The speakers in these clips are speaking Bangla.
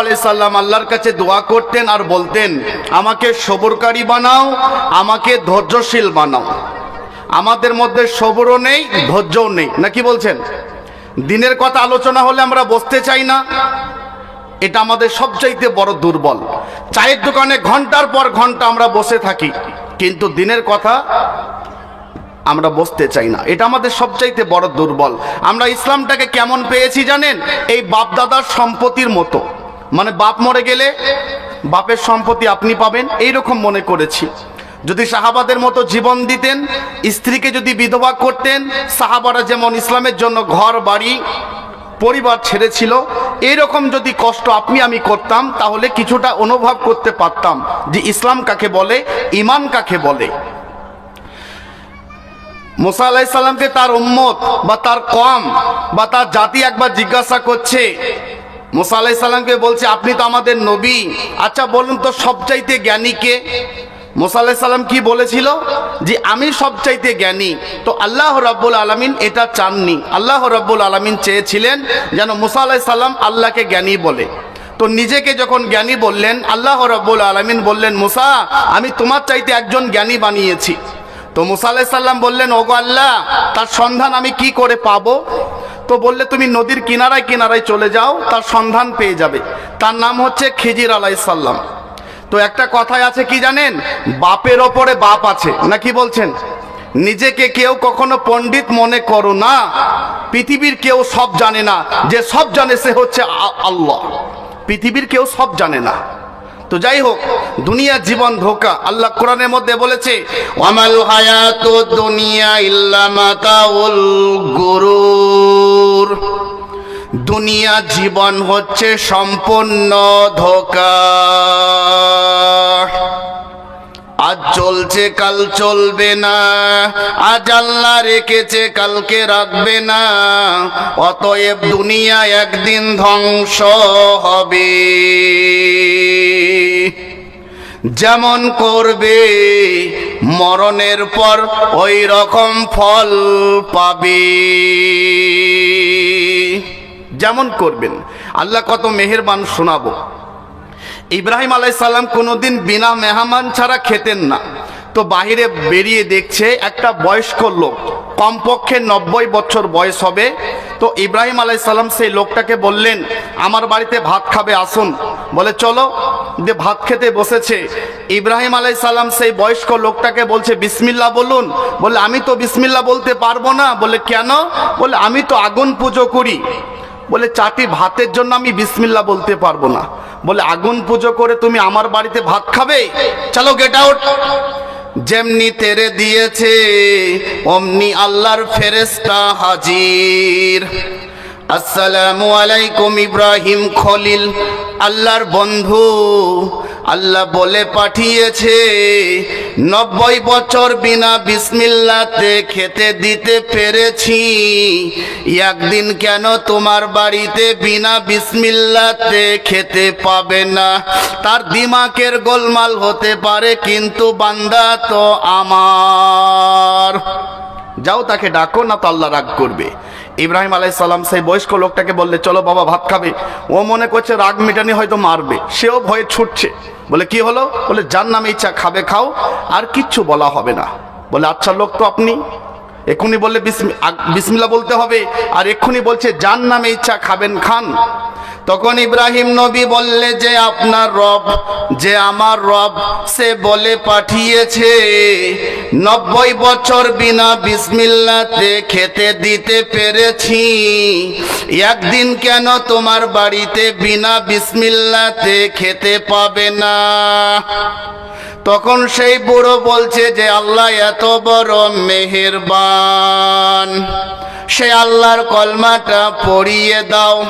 আলাইহি সাল্লাম আল্লাহর কাছে দোয়া করতেন আর বলতেন, আমাকে সবরকারী বানাও, আমাকে ধৈর্যশীল বানাও। আমাদের মধ্যে নেই, ধৈর্যও নেই। নাকি বলছেন? দিনের কথা আলোচনা হলে আমরা বসতে চাই না। এটা আমাদের সবচাইতে বড় দুর্বল। চায়ের দোকানে ঘণ্টার পর ঘণ্টা আমরা বসে থাকি, কিন্তু দিনের কথা আমরা বসতে চাই না। এটা আমাদের সবচাইতে বড় দুর্বল। আমরা ইসলামটাকে কেমন পেয়েছি জানেন? এই বাপ দাদার সম্পত্তির মতো। মানে বাপ মরে গেলে বাপের সম্পত্তি আপনি পাবেন এই রকম মনে করেছি। যদি সাহাবাদের মতো জীবন দিতেন, স্ত্রীকে যদি বিধবা করতেন, সাহাবারা যেমন ইসলামের জন্য ঘর, বাড়ি, পরিবার ছেড়েছিল এরকম যদি কষ্ট আপনি আমি করতাম, তাহলে কিছুটা অনুভব করতে পারতাম যে ইসলাম কাকে বলে ইমান কাকে বলে। মুসা আলাইসাল্লামকে তার উম্মত বা তার কম বা তার জাতি একবার জিজ্ঞাসা করছে। মুসা আলাইসাল্লামকে বলছে, আপনি তো আমাদের নবী। আচ্ছা বলুন তো সবচাইতে জ্ঞানী কে? মুসা আলাইসাল্লাম কি বলেছিল? যে, আমি সবচাইতে জ্ঞানী। তো আল্লাহ রাব্বুল আলমিন এটা চাননি। আল্লাহ রাব্বুল আলমিন চেয়েছিলেন যেন মুসা আলাইসাল্লাম আল্লাহকে জ্ঞানী বলে। তো নিজেকে যখন জ্ঞানী বললেন, আল্লাহ রাব্বুল আলমিন বললেন, মুসা, আমি তোমার চাইতে একজন জ্ঞানী বানিয়েছি। তো মুসা আলাইসাল্লাম বললেন, ওগো আল্লাহ, তার সন্ধান আমি কি করে পাবো? তো বললে, তুমি নদীর কিনারায় কিনারায় চলে যাও, তার সন্ধান পেয়ে যাবে। তার নাম হচ্ছে খিজির আলাইসাল্লাম তো একটা কথায় আছে কি জানেন? বাপের ওপরে বাপ আছে। নাকি বলছেন? নিজেকে কেউ কখনো পণ্ডিত মনে করো না। পৃথিবীর কেউ সব জানে না। যে সব জানে সে হচ্ছে আল্লাহ। পৃথিবীর কেউ সব জানে না। তো যাই হোক, দুনিয়া জীবন ধোকা। আল্লাহ কোরআনের মধ্যে বলেছে আমাল হায়াত দুনিয়া ইল্লা মাতাউল গুরুর। দুনিয়া জীবন হচ্ছে সম্পূর্ণ ধোকা। আজ চলছে, কাল চলবে না। আজ আল্লাহ রেখেছে, কালকে রাখবে না। অতএব দুনিয়া একদিন ধ্বংস হবে। যেমন করবে, মরণের পর ওই রকম ফল পাবে। যেমন করবেন, আল্লাহ কত মেহেরবান শোনাবো। ইব্রাহিম আলাইসাল্লাম কোনোদিন বিনা মেহমান ছাড়া খেতেন না। তো বাহিরে বেরিয়ে দেখছে একটা বয়স্ক লোক, কমপক্ষে নব্বই বছর বয়স হবে। তো ইব্রাহিম আলাইসাল্লাম সেই লোকটাকে বললেন, আমার বাড়িতে ভাত খাবে, আসুন। বলে, চলো। যে ভাত খেতে বসেছে। ইব্রাহিম আলাইসাল্লাম সেই বয়স্ক লোকটাকে বলছে বিসমিল্লা বলুন। বলে, আমি তো বিসমিল্লা বলতে পারব না। বলে, কেন? বলে, আমি তো আগুন পুজো করি। বলে, চাটি ভাতের জন্য আমি বিসমিল্লা বলতে পারব না। বলে, আগুন পুজো করে তুমি আমার বাড়িতে ভাত খাবে? চলো গেট আউট যেমনি তেরে দিয়েছে, অমনি আল্লাহর ফেরেস্তা হাজির। আসসালামু আলাইকুম ইব্রাহিম খলিল, আল্লাহর বন্ধু, আল্লাহ বলে পাঠিয়েছে নব্বই বছর বিনা বিসমিল্লাতে খেতে দিতে পেরেছি। একদিন কেন তোমার বাড়িতে বিনা বিসমিল্লাতে খেতে পাবে না? তার দিমাকের গোলমাল হতে পারে, কিন্তু বান্দা তো আমার। যাও তাকে ডাকো, না তো আল্লাহ রাগ করবে। ইব্রাহিম আলাই সালাম সেই বয়স্ক লোকটাকে বললে, চলো বাবা, ভাত খাবে। ও মনে করছে রাগ মেটানি হয়তো মারবে। সেও ভয়ে ছুটছে। বলে, কি হলো? বলে, যার নামে ইচ্ছা খাবে, খাও, আর কিচ্ছু বলা হবে না। বলে আচ্ছা লোক তো আপনি। এক্ষুনি বললে বিসমিল্লা বলতে হবে। আর এক্ষুনি বলছে, যার নামে ইচ্ছা খাবেন, খান। তখন ইব্রাহিম নবী বললে, যে আপনার রব, যে আমার রব, সে বলে পাঠিয়েছে, নব্বই বছর বিনা বিসমিল্লাতে খেতে দিতে পেরেছি। একদিন কেন তোমার বাড়িতে বিনা বিসমিল্লাতে খেতে পাবে না? তখন সেই বুড়ো বলছে যে, আল্লাহ, এত বড় মেহেরবান। সে আল্লাহর কলমাটা পড়িয়ে দাও।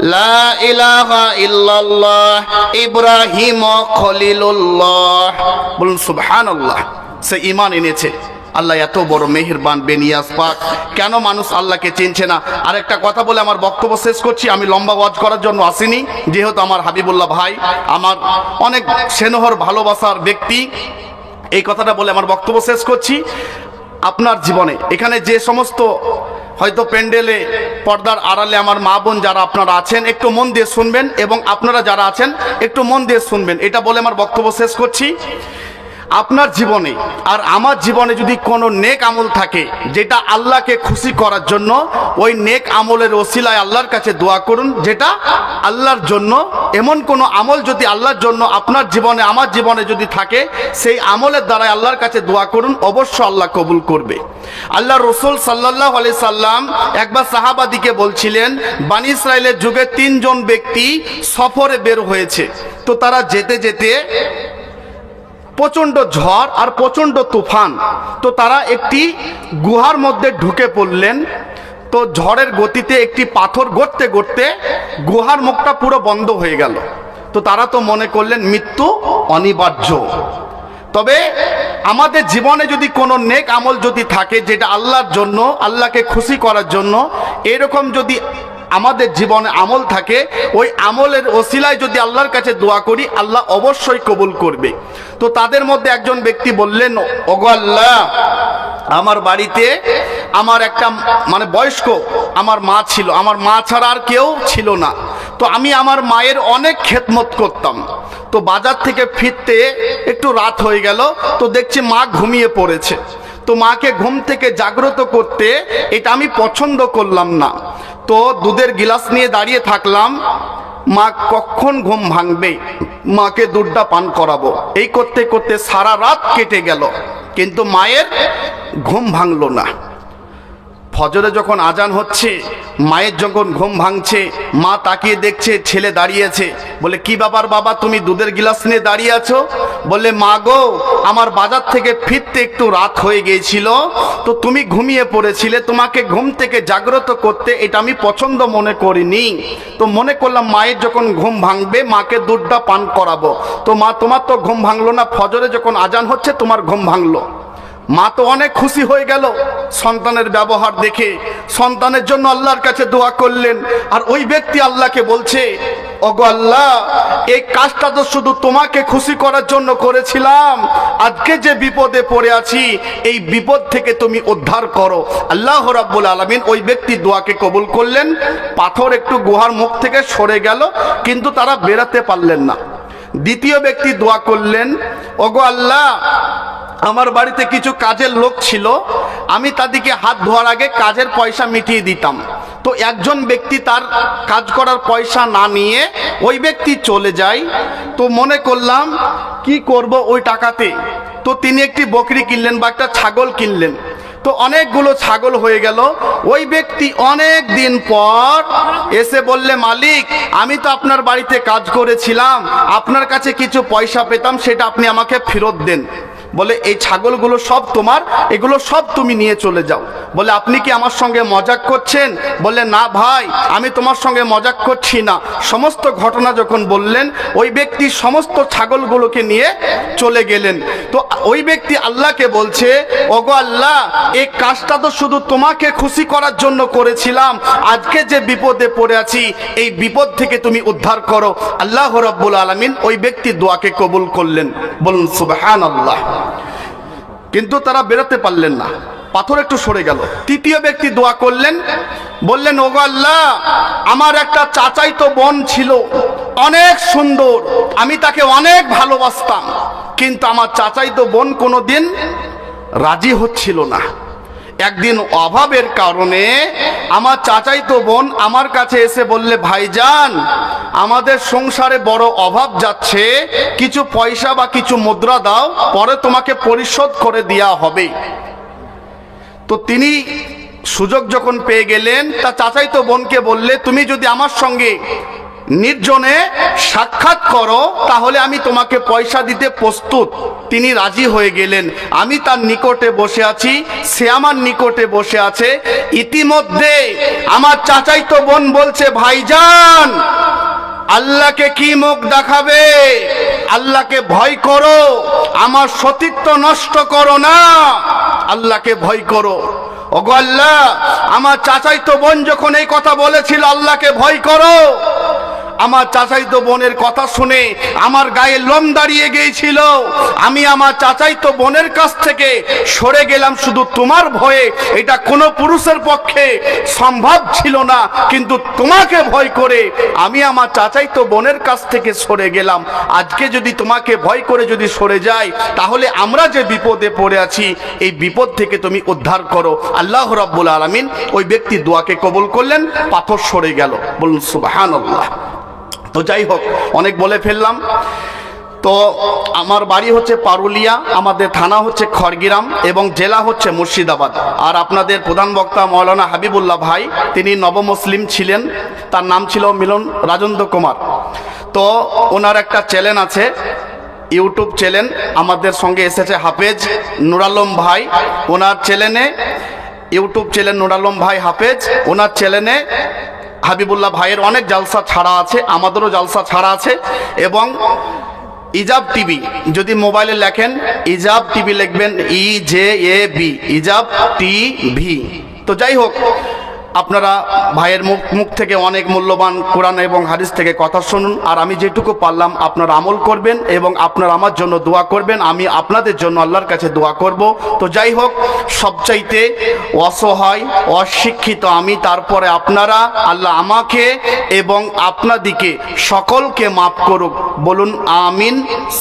লা ইলাহা ইল্লাল্লাহ, ইব্রাহিম খলিলুল্লাহ। বলুন, সুবহানাল্লাহ। সে ইমান এনেছে। আল্লাহ এত বড় মেহেরবান বেনিয়াস পাক। কেন মানুষ আল্লাহকে চিনছে না? আরেকটা কথা বলে আমার বক্তব্য শেষ করছি, আমি লম্বা ওয়াজ করার জন্য আসিনি। যেহেতু আমার হাবিবুল্লাহ ভাই, আমার অনেক সেনহর ভালোবাসার ব্যক্তি, এই কথাটা বলে আমার বক্তব্য শেষ করছি। আপনার জীবনে, এখানে যে সমস্ত হয়তো প্যান্ডেলে, পর্দার আড়ালে আমার মা বোন যারা আপনারা আছেন, একটু মন দিয়ে শুনবেন এবং আপনারা যারা আছেন, একটু মন দিয়ে শুনবেন। এটা বলে আমার বক্তব্য শেষ করছি। আপনার জীবনে আর আমার জীবনে যদি কোনো নেক আমল থাকে, যেটা আল্লাহকে খুশি করার জন্য, ওই নেক আমলের ওসিলায় আল্লাহর কাছে দোয়া করুন, যেটা আল্লাহর জন্য, এমন কোনো আমল যদি আল্লাহর জন্য আপনার জীবনে, আমার জীবনে যদি থাকে, সেই আমলের দ্বারাই আল্লাহর কাছে দোয়া করুন, অবশ্য আল্লাহ কবুল করবে। আল্লাহ রসুল সাল্লাহ আলি সাল্লাম একবার সাহাবাদিকে বলছিলেন, বানি ইসরায়েলের যুগে তিনজন ব্যক্তি সফরে বের হয়েছে। তো তারা যেতে যেতে প্রচণ্ড ঝড় আর প্রচণ্ড তুফান। তো তারা একটি গুহার মধ্যে ঢুকে পড়লেন। তো ঝড়ের গতিতে একটি পাথর গড়তে গড়তে গুহার মুখটা পুরো বন্ধ হয়ে গেল। তো তারা তো মনে করলেন, মৃত্যু অনিবার্য। তবে আমাদের জীবনে যদি কোনো নেক আমল যদি থাকে, যেটা আল্লাহর জন্য, আল্লাহকে খুশি করার জন্য, এরকম যদি আমাদের জীবনে আমল থাকে, ওই আমলের ওসিলায় যদি আল্লাহর কাছে দোয়া করি, আল্লাহ অবশ্যই কবুল করবে। তো তাদের মধ্যে একজন ব্যক্তি বললেন, ওগো আল্লাহ, আমার বাড়িতে আমার একটা মানে বয়স্ক আমার মা ছিল। আমার মা ছাড়া আর কেউ ছিল না। তো আমি আমার মায়ের অনেক খেদমত করতাম। তো বাজার থেকে ফিরতে একটু রাত হয়ে গেল, তো দেখছি মা ঘুমিয়ে পড়েছে। তো মাকে ঘুম থেকে জাগ্রত করতে এটা আমি পছন্দ করলাম না। তো দুধের গিলাস নিয়ে দাঁড়িয়ে থাকলাম, মা কখন ঘুম ভাঙবে? মাকে দুধটা পান করাবো। এই করতে করতে সারা রাত কেটে গেল, কিন্তু মায়ের ঘুম ভাঙলো না। ফজরে যখন আজান হচ্ছে, মায়ের যখন ঘুম ভাঙছে, মা তাকিয়ে দেখছে ছেলে দাঁড়িয়েছে। বলে, কি বাবার বাবা, তুমি দুধের গিলাস নিয়ে দাঁড়িয়ে আছো? বললে মা গো, আমার বাজার থেকে ফিরতে একটু রাত হয়ে গিয়েছিল, তো তুমি ঘুমিয়ে পড়েছিলে, তোমাকে ঘুম থেকে জাগ্রত করতে এটা আমি পছন্দ মনে করিনি। তো মনে করলাম মায়ের যখন ঘুম ভাঙবে, মাকে দুধটা পান করাবো। তো মা, তোমার তো ঘুম ভাঙলো না, ফজরে যখন আজান হচ্ছে, তোমার ঘুম ভাঙলো। মা তো অনেক খুশি হয়ে গেল সন্তানের ব্যবহার দেখে। সন্তানের জন্য আল্লাহর কাছে দোয়া করলেন। আর ওই ব্যক্তি আল্লাহকে বলছে, ওগো আল্লাহ, এই কাজটা তো শুধু তোমাকে খুশি করার জন্য করেছিলাম। আজকে যে বিপদে পড়ে আছি, এই বিপদ থেকে তুমি উদ্ধার করো। আল্লাহ রাব্বুল আলামিন ওই ব্যক্তি দোয়াকে কবুল করলেন। পাথর একটু গুহার মুখ থেকে সরে গেল, কিন্তু তারা বেরাতে পারলেন না। দ্বিতীয় ব্যক্তি দোয়া করলেন, ওগো আল্লাহ আমার বাড়িতে কিছু কাজের লোক ছিল, আমি তাদেরকে হাত ধোয়ার আগে কাজের পয়সা মিটিয়ে দিতাম। তো একজন ব্যক্তি তার কাজ করার পয়সা না নিয়ে ওই ব্যক্তি চলে যায়। তো মনে করলাম, কি করব ওই টাকাতে? তো তিনি একটি বকরি কিনলেন বা একটা ছাগল কিনলেন। তো অনেকগুলো ছাগল হয়ে গেল। ওই ব্যক্তি অনেক দিন পর এসে বললে, মালিক, আমি তো আপনার বাড়িতে কাজ করেছিলাম। আপনার কাছে কিছু পয়সা পেতাম, সেটা আপনি আমাকে ফেরত দেন। বলে, এই ছাগলগুলো সব তোমার, এগুলো সব তুমি নিয়ে চলে যাও। বলে, আপনি কি আমার সঙ্গে মজাক করছেন? বলে, না ভাই, আমি তোমার সঙ্গে মজাক করছি না। সমস্ত ঘটনা যখন বললেন, ওই ব্যক্তি সমস্ত ছাগলগুলোকে নিয়ে চলে গেলেন। তো ওই ব্যক্তি আল্লাহকে বলছে, ওগো আল্লাহ, এই কাজটা তো শুধু তোমাকে খুশি করার জন্য করেছিলাম। আজকে যে বিপদে পড়ে আছি, এই বিপদ থেকে তুমি উদ্ধার করো। আল্লাহ রব্বুল আলমিন ওই ব্যক্তি দোয়াকে কবুল করলেন। বলুন সুবহান আল্লাহ কিন্তু তারা বেরোতে পারলেন না। পাথর একটু সরে গেল। তৃতীয় ব্যক্তি দোয়া করলেন, বললেন, ওগো আল্লাহ, আমার একটা চাচাই তো বোন ছিল, অনেক সুন্দর। আমি তাকে অনেক ভালোবাসতাম। কিন্তু আমার চাচাই তো বোন কোনোদিন রাজি হচ্ছিল না। একদিন অভাবের কারণে আমার চাচাই তো বোন আমার কাছে এসে বললে, ভাইজান, আমাদের সংসারে বড় অভাব যাচ্ছে, কিছু পয়সা বা কিছু মুদ্রা দাও, পরে তোমাকে পরিশোধ করে দেওয়া হবে। তো তিনি সুযোগ যখন পেয়ে গেলেন, তা চাচাই তো বোনকে বললে, তুমি যদি আমার সঙ্গে নির্জনে সাক্ষাৎ করো, তাহলে আমি তোমাকে পয়সা দিতে প্রস্তুত। তিনি রাজি হয়ে গেলেন। আমি তার নিকটে বসে আছি, সে আমার নিকটে বসে আছে। ইতিমধ্যে আমার চাচাই তো বোন বলছে, ভাইজান, আল্লাহকে কি মুখ দেখাবে? আল্লাহকে ভয় করো। আমার সতীত্ব নষ্ট করো না। আল্লাহকে ভয় করো। ওগো আল্লাহ, আমার চাচাই তো বোন যখন এই কথা বলেছিল, আল্লাহকে ভয় করো। আমার চাচাইতো বোনের কথা শুনে আমার গায়ে লোম দাঁড়িয়ে গিয়েছিল। আমি আমার চাচাইতো বোনের কাছ থেকে সরে গেলাম শুধু তোমার ভয়ে। এটা কোনো পুরুষের পক্ষে সম্ভব ছিল না, কিন্তু তোমাকে ভয় করে আমি আমার চাচাইতো বোনের কাছ থেকে সরে গেলাম। আজকে যদি তোমাকে ভয় করে যদি সরে যাই, তাহলে আমরা যে বিপদে পড়ে আছি, এই বিপদ থেকে তুমি উদ্ধার করো। আল্লাহ রাব্বুল আলামিন ওই ব্যক্তি দোয়াকে কবুল করলেন, পাথর সরে গেল। বলুন সুবহানাল্লাহ। তো যাই হোক, অনেক বলে ফেললাম। তো আমার বাড়ি হচ্ছে পারুলিয়া, আমাদের থানা হচ্ছে খড়গিরাম এবং জেলা হচ্ছে মুর্শিদাবাদ। আর আপনাদের প্রধান বক্তা মৌলানা হাবিবুল্লাহ ভাই, তিনি নবমুসলিম ছিলেন, তার নাম ছিল মিলন রাজেন্দ্র কুমার। তো ওনার একটা চ্যানেল আছে, ইউটিউব চ্যানেল, আমাদের সঙ্গে এসেছে হাফেজ নুরালম ভাই। ওনার চ্যানেলে, ইউটিউব চ্যানেল নুরালম ভাই হাফেজ, ওনার চ্যানেলে হাবিবুল্লাহ ভাইয়ের অনেক জালসা ছাড়া আছে, আমাদেরও জালসা ছাড়া আছে, এবং ইজাব টিভি, যদি মোবাইলে লেখেন, ইজাব টিভি লিখবেন, E J A B, Ijab TV. তো যাই হোক আপনারা ভাইয়ের মুখ মুখ থেকে অনেক মূল্যবান কোরআন এবং হাদিস থেকে কথা শুনুন। আর আমি যেটুকু পারলাম, আপনারা আমল করবেন এবং আপনারা আমার জন্য দোয়া করবেন। আমি আপনাদের জন্য আল্লাহর কাছে দোয়া করব। তো যাই হোক, সবচাইতে অসহায়, অশিক্ষিত আমি, তারপরে আপনারা, আল্লাহ আমাকে এবং আপনাদিকে সকলকে মাফ করুক। বলুন, আমিন,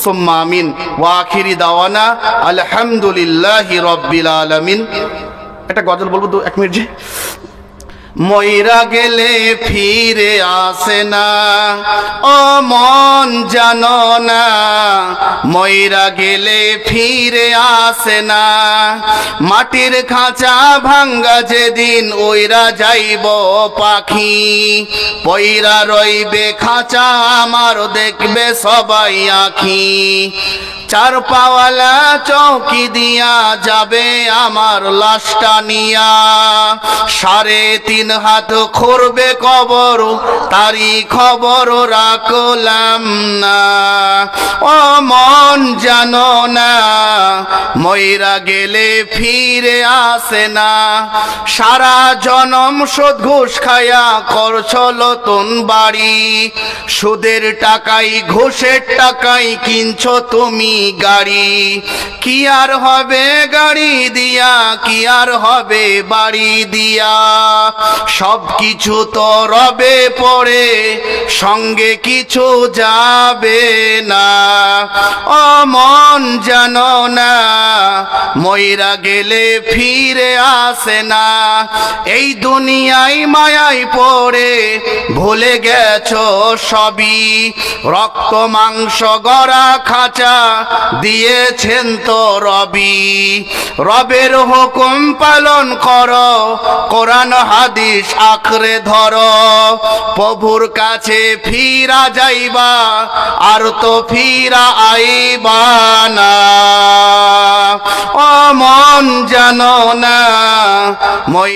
সুম্মা আমিন। ওয়াখিরি দাওয়ানা, আলহামদুলিল্লাহি রব্বিল আলামিন। একটা গজল বলব দু এক মিনিট ময়রা গেলে ফিরে আসে না। অমন মন জানো না। ময়রা গেলে ফিরে আসে না। মাটির খাঁচা ভাঙ্গা যেদিন ওইরা যাইব পাখি। পয়রা রইবে খাঁচা, আমার দেখবে সবাই আখি। চার পাওয়ালা চৌকি দিয়া যাবে আমার লাশটা নিয়া। সাড়ে তিন হাত খুরবে কবর তারি খবর রাখলাম না। ও মন জানো না ময়রা গেলে ফিরে আসে না। সারা জনম সুদ ঘুষ খায়া করছ নতুন বাড়ি। সুদের টাকাই, ঘুষের টাকাই কিনছ তুমি গাড়ি। কি আর হবে গাড়ি দিয়া, কি আর হবে বাড়ি দিয়া। সব কিছু তো রবে পড়ে, সঙ্গে কিছু যাবে না। ও মন জানো না ময়রা গেলে ফিরে আসে না। এই দুনিয়ায় মায়ায় পড়ে, ভুলে গেছ সবই। রক্ত, মাংস, গড়া, খাঁচা দিয়েছেন তো রবি। রবের হুকুম পালন করো, কোরআন, হাদিস আখরে ধরো। প্রভুর কাছে ফিরা যাইবা, আর তো ফিরা আইবা না ও মন জানো না মই